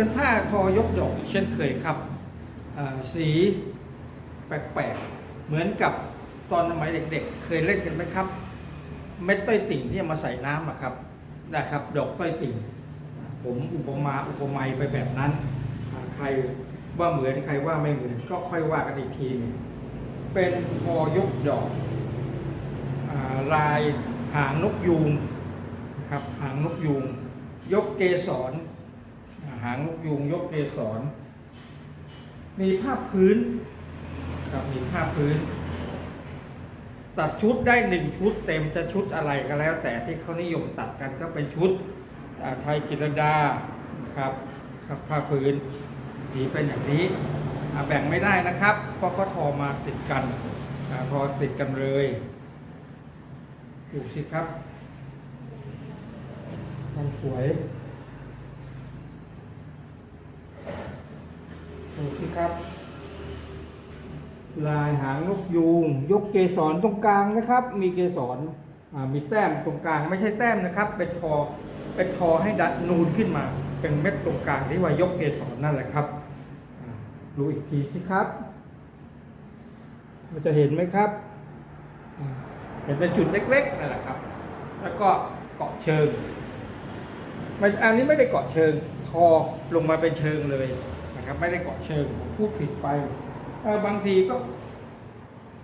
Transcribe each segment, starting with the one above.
เป็นผ้าทอยกดอกเช่นเคยครับ สีแปลกๆ เหมือนกับตอนสมัยเด็กๆ เคยเล่นกันไหมครับ เม็ดต้อยติ่งที่เอามาใส่น้ำอะครับนะครับดอกต้อยติ่ง ผมอุปมาอุปไมยไปแบบนั้นใครว่าเหมือนใครว่าไม่เหมือนก็ค่อยว่ากันอีกทีนึงเป็นพอยกดอกอาลายหางนกยูงนะครับหางนกยูง ยกเกสร หางนกยูงยกเกสรมีผ้าพื้นครับมีผ้าพื้น ตัดชุดได้หนึ่งชุดเต็มจะชุดอะไรก็แล้ว แต่ที่เขานิยมตัดกันก็เป็นชุดไทยกิรดาครับครับผ้าพื้นสีเป็นอย่างนี้แบ่งไม่ได้นะครับ เพราะเขาทอมาติดกันอทอติดกันเลยดูสิครับมันสวย ดูสิครับ ลายหางนกยูงยกเกสรตรงกลางนะครับ มีเกสรมีแต้มตรงกลางไม่ใช่แต้มนะครับ เป็นทอเป็นทอให้ดัดนูนขึ้นมา เป็นเม็ดตรงกลางที่ว่ายกเกสรนั่นแหละครับดูอีกทีสิครับมันจะเห็นไหมครับเห็นเป็นจุดเล็กๆนั่นแหละครับ แล้วก็เกาะเชิงอันนี้ไม่ได้เกาะเชิงทอลงมาเป็นเชิงเลย นะครับไม่ได้เกาะเชิงผมพูดผิดไปบางทีก็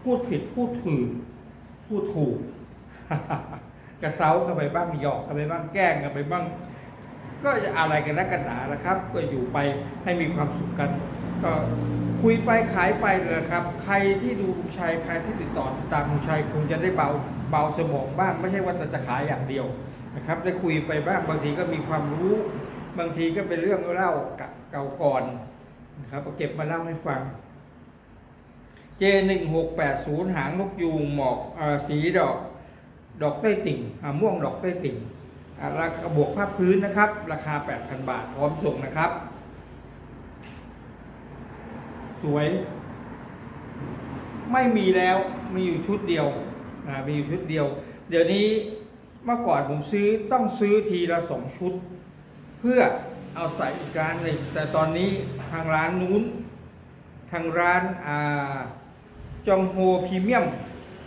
พูดผิดพูดถูกพูดถูก กระเซ้ากันไปบ้างหยอกกันไปบ้างแกล้งกันไปบ้าง ก็จะอะไรกันนักกันหนานะครับ ก็อยู่ไปให้มีความสุขกัน ก็คุยไปขายไปเลยนะครับ ใครที่ดูลุงชัยใครที่ติดต่อติดตามลุงชัยคงจะได้เบาเบาสมองบ้าง ไม่ใช่ว่าจะขายอย่างเดียวนะครับ ได้คุยไปบ้างบางทีก็มีความรู้ บางทีก็เป็นเรื่องเล่าเก่าก่อน นะครับเอาเก็บมาเล่าให้ฟัง J หนึ่งหกแปดศูนย์หางนกยูงหมอกอสีดอก ดอกเต้ยติ่งม่วงดอกเต้ยติ่งราคาบวกภาพพื้นนะครับ ราคา 8,000 บาทพร้อมส่งนะครับ สวย ไม่มีแล้วมีอยู่ชุดเดียวมีอยู่ชุดเดียว เดี๋ยวนี้เมื่อก่อนผมซื้อต้องซื้อทีละสองชุด เพื่อ เอาใส่อีกร้านหนึ่งแต่ตอนนี้ทางร้านนู้น ทางร้านาจองโฮพรีเมียม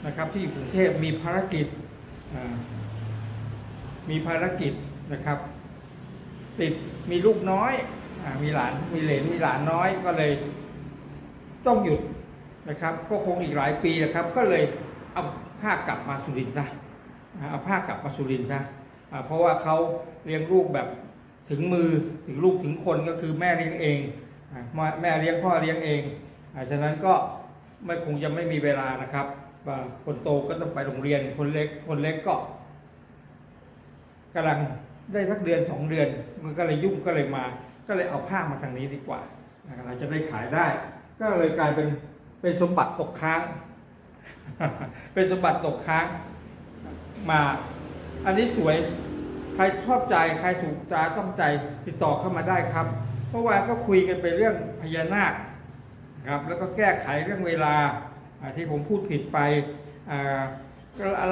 นะครับที่กรุงเทพมีภารกิจมีภารกิจนะครับ ติดมีลูกน้อยอมีหลานมีเหลนมีหลานน้อยก็เลยต้องหยุดนะครับ ก็คงอีกหลายปีนะครับ ก็เลยเอาผ้ากลับมาสุรินทร์ซะเอาผ้ากลับมาสุรินทร์ซะเพราะว่าเขาเลี้ยงลูกแบบ ถึงมือถึงลูกถึงคนก็คือแม่เลี้ยงเองมาแม่เลี้ยงพ่อเลี้ยงเองอฉะนั้นก็ไม่คงจะไม่มีเวลานะครับคนโตก็ต้องไปโรงเรียนคนเล็กคนเล็กก็กำลังได้สักเดือนสองเดือน มันก็เลยยุ่งก็เลยมา ก็เลยเอาผ้ามาทางนี้ดีกว่าเราจะได้ขายได้ ก็เลยกลายเป็นเป็นสมบัติตกค้าง เป็นสมบัติตกค้างมา อันนี้สวย รชอบใจใครถูกใจต้องใจติดต่อเข้ามาได้ครับเมื่อวานก็คุยกันไปเรื่องพญานาคครับแล้วก็แก้ไขเรื่องเวลาที่ผมพูดผิดไป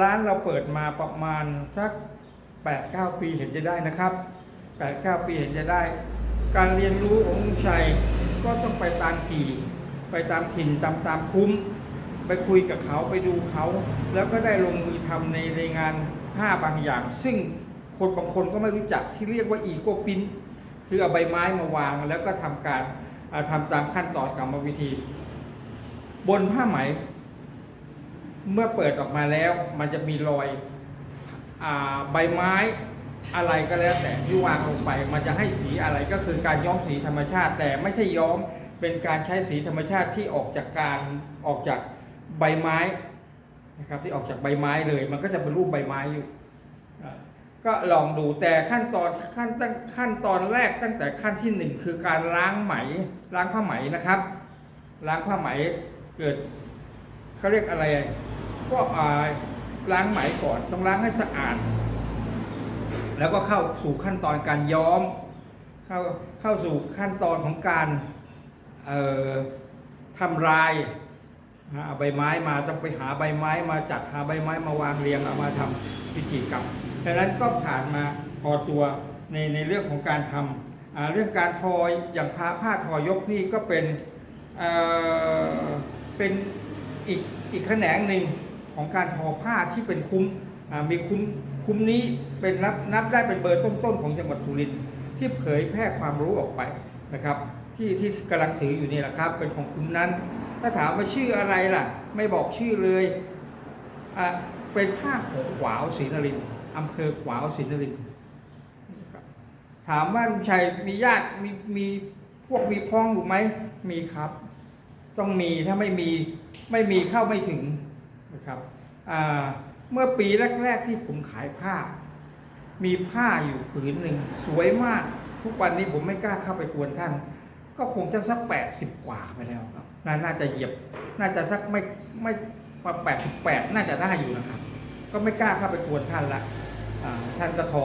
ร้านเราเปิดมาประมาณสัก8 9 ปีเห็นจะได้นะครับ 8 9 ปีเห็นจะได้ การเรียนรู้ของลุงชัยก็ต้องไปตามกี่ไปตามถิ่นตามตามคุ้ม ไปคุยกับเขาไปดูเขา แล้วก็ได้ลงมือทำในในงานผ้าบางอย่าง ซึ่ง คนบางคนก็ไม่รู้จักที่เรียกว่าอีโกปินคือเอาใบไม้มาวางแล้วก็ทำการอ่าทำตามขั้นตอนกรรมวิธี บนผ้าไหม เมื่อเปิดออกมาแล้ว มันจะมีรอยอใบไม้อะไรก็แล้วแต่ที่วางลงไป มันจะให้สีอะไรก็คือการย้อมสีธรรมชาติ แต่ไม่ใช่ย้อมเป็นการใช้สีธรรมชาติที่ออกจากการออกจากใบไม้นะครับที่ออกจากใบไม้เลย มันก็จะเป็นรูปใบไม้อยู่ ก็ลองดูแต่ขั้นตอนขั้นตั้งขั้นตอนแรกตั้งแต่ขั้นที่หนึ่งคือการล้างไหมล้างผ้าไหมนะครับ ล้างผ้าไหมเกิดเขาเรียกอะไรก็อ่าล้างไหมก่อนต้องล้างให้สะอาด แล้วก็เข้าสู่ขั้นตอนการย้อม เข้าเข้าสู่ขั้นตอนของการเอ่อทำลายหาใบไม้มาต้องไปหาใบไม้มาจัดหาใบไม้มาวางเรียงเอามาทำพิธีกรรม ดังนั้นก็ผ่านมาพอตัวในในเรื่องของการทอ่าเรื่องการทอยอย่างผ้าผ้าทอยกนี่ก็เป็นเเป็นอีกอีกแขนงหนึ่งของการทอผ้าที่เป็นคุ้มมีคุ้มคุ้มนี้เป็นนับนับได้เป็นเบอร์ต้นๆของจังหวัดสุรินทร์ที่เผยแพร่ความรู้ออกไปนะครับ ที่ที่กำลังถืออยู่นี่แหละครับ เป็นของคุ้มนั้น ถ้าถามว่าชื่ออะไรล่ะ ไม่บอกชื่อเลยอะเป็นผ้าของขวาวศรีนรินทร์ อำเภอขวาวศรีนรินทร์ถามว่าลุงชัยมีญาติมีมีพวกมีพ้องอยู่ไหมมีครับ ต้องมีถ้าไม่มีไม่มีเข้าไม่ถึงนะครับเมื่อปีแรก ๆ ที่ผมขายผ้า มีผ้าอยู่ผืนหนึ่งสวยมาก ทุกวันนี้ผมไม่กล้าเข้าไปกวนท่าน ก็คงจะสักแปดสิบกว่าไปแล้วครับนน่าจะเหยียบ น่าจะสักไม่ไม่แปดสิบแปดน่าจะได้อยู่นะครับ ก็ไม่กล้าเข้าไปกวนท่านละ ท่านจะทอ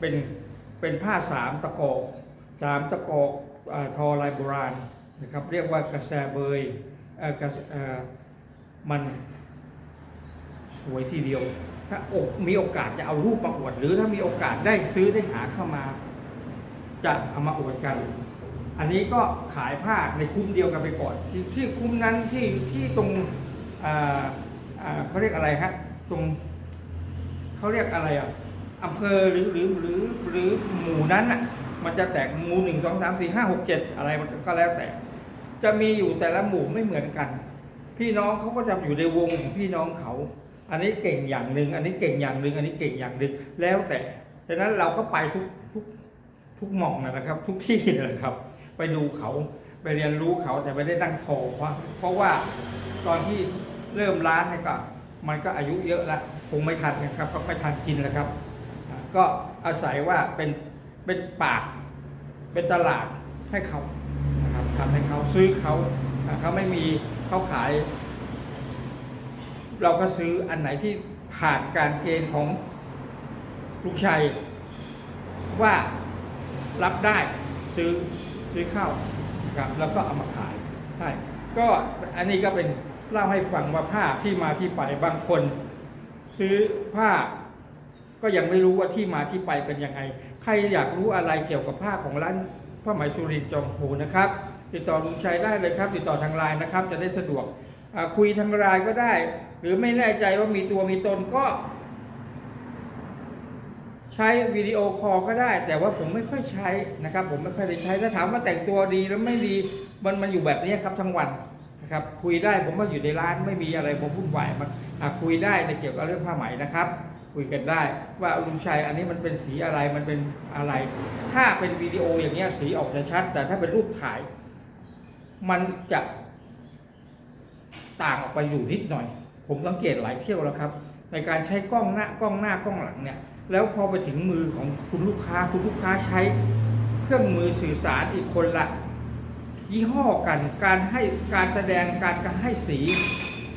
เป็นเป็นผ้าสามตะกอกสามตะกอกทอลายโบราณนะครับ เรียกว่ากระแสเบยมันสวยทีเดียว ถ้าอกมีโอกาสจะเอารูปมาอวด หรือถ้ามีโอกาสได้ซื้อได้หาเข้ามา จะเอามาอวดกัน อันนี้ก็ขายผ้าในคุ้มเดียวกันไปก่อนที่ที่คุ้มนั้นที่ที่ตรงเขาเรียกอะไรฮะตรง เขาเรียกอะไรอะอำเภอหรือหรือหรือหรือหมู่นั้นอะมันจะแตกหมู่หนึ่งสองสามสี่ห้าหกเจ็ดอะไรมันก็แล้วแต่ จะมีอยู่แต่ละหมู่ไม่เหมือนกัน พี่น้องเขาก็จะอยู่ในวงของพี่น้องเขา อันนี้เก่งอย่างหนึ่งอันนี้เก่งอย่างหนึ่งอันนี้เก่งอย่างหนึ่งแล้วแต่ฉะนั้นเราก็ไปทุกทุกทุกหม่องนะครับ ทุกที่นะครับ ไปดูเขาไปเรียนรู้เขาแต่ไม่ได้นั่งโทอเพราะเพราะว่าตอนที่เริ่มร้านเนี่ยก็มันก็อายุเยอะแล้ว งไม่ทันนะครับก็ไม่ทันกินแล้วครับ ก็อาศัยว่าเป็นเป็นปาก เป็นตลาดให้เขานะครับทำให้เขาซื้อเขาเขาไม่มีเขาขาย เราก็ซื้ออันไหนที่ผ่านการเกณฑ์ของลูกชัยว่ารับได้ซื้อซื้อเข้าครับแล้วก็เอามาขายใช่ก็อันนี้ก็เป็นเล่าให้ฟังว่าผ้าที่มาที่ไปบางคน ซื้อผ้า ก็ยังไม่รู้ว่าที่มาที่ไปเป็นยังไง ใครอยากรู้อะไรเกี่ยวกับผ้าของร้านผ้าไหมสุรินทร์จอมโหนะครับ ติดต่อลุงชัยได้เลยครับ ติดต่อทางไลน์นะครับ จะได้สะดวกคุยทางไลน์ก็ได้ หรือไม่แน่ใจว่ามีตัวมีตนก็ ใช้วิดีโอคอลก็ได้ แต่ว่าผมไม่ค่อยใช้นะครับ ผมไม่ค่อยได้ใช้ถ้าถามว่าแต่งตัวดีแล้วไม่ดีมันมันอยู่แบบนี้ครับทั้งวัน นะครับคุยได้ผมว่าอยู่ในร้านไม่มีอะไรผมวุ่นวายมันคุยได้ในเกี่ยวกับเรื่องผ้าไหมนะครับ คุยกันได้ ว่าลุงชัยอันนี้มันเป็นสีอะไรมันเป็นอะไร ถ้าเป็นวิดีโออย่างเงี้ยสีออกจะชัด แต่ถ้าเป็นรูปถ่าย มันจะต่างออกไปอยู่นิดหน่อย ผมสังเกตหลายเที่ยวแล้วครับ ในการใช้กล้องหน้ากล้องหน้ากล้องหลังเนี่ย แล้วพอไปถึงมือของคุณลูกค้าคุณลูกค้าใช้ เครื่องมือสื่อสารอีกคนละ ยี่ห้อกัน การให้การแสดงการการให้สี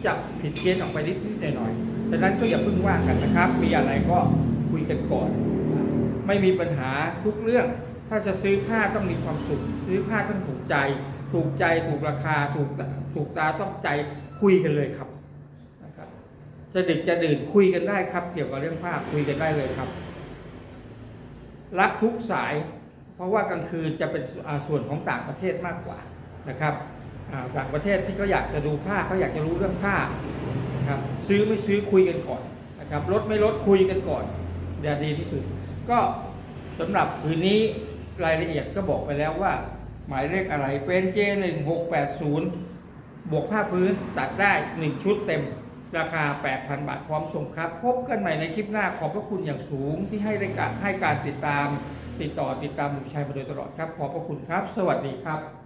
จะผิดเพี้ยนออกไปนิดนิดหน่อยหน่อยๆฉะนั้นก็อย่าเพิ่งว่ากันนะครับ มีอะไรก็คุยกันก่อน ไม่มีปัญหาทุกเรื่อง ถ้าจะซื้อผ้าต้องมีความสุข ซื้อผ้าต้องถูกใจ ถูกใจถูกราคาถูกถูกตาต้องใจคุยกันเลยครับนะครับจะดึกจะดื่นคุยกันได้ครับ เกี่ยวกับเรื่องผ้าคุยกันได้เลยครับ รับทุกสาย เพราะว่ากลางคืนจะเป็นส่วนของต่างประเทศมากกว่านะครับต่างประเทศที่เขาอยากจะดูผ้าเขาอยากจะรู้เรื่องผ้านะครับซื้อไม่ซื้อคุยกันก่อนนะครับลดไม่ลดคุยกันก่อนจะดีที่สุด ก็สำหรับคืนนี้รายละเอียดก็บอกไปแล้วว่า หมายเลขอะไรเป็น J1680 บวกผ้าพื้นตัดได้ 1 ชุดเต็มราคา 8,000 บาทพร้อมส่งครับ พบกันใหม่ในคลิปหน้าขอบพระคุณอย่างสูงที่ให้การให้การติดตาม ติดต่อติดตามลุงชัยมาโดยตลอดครับ ขอบพระคุณครับ สวัสดีครับ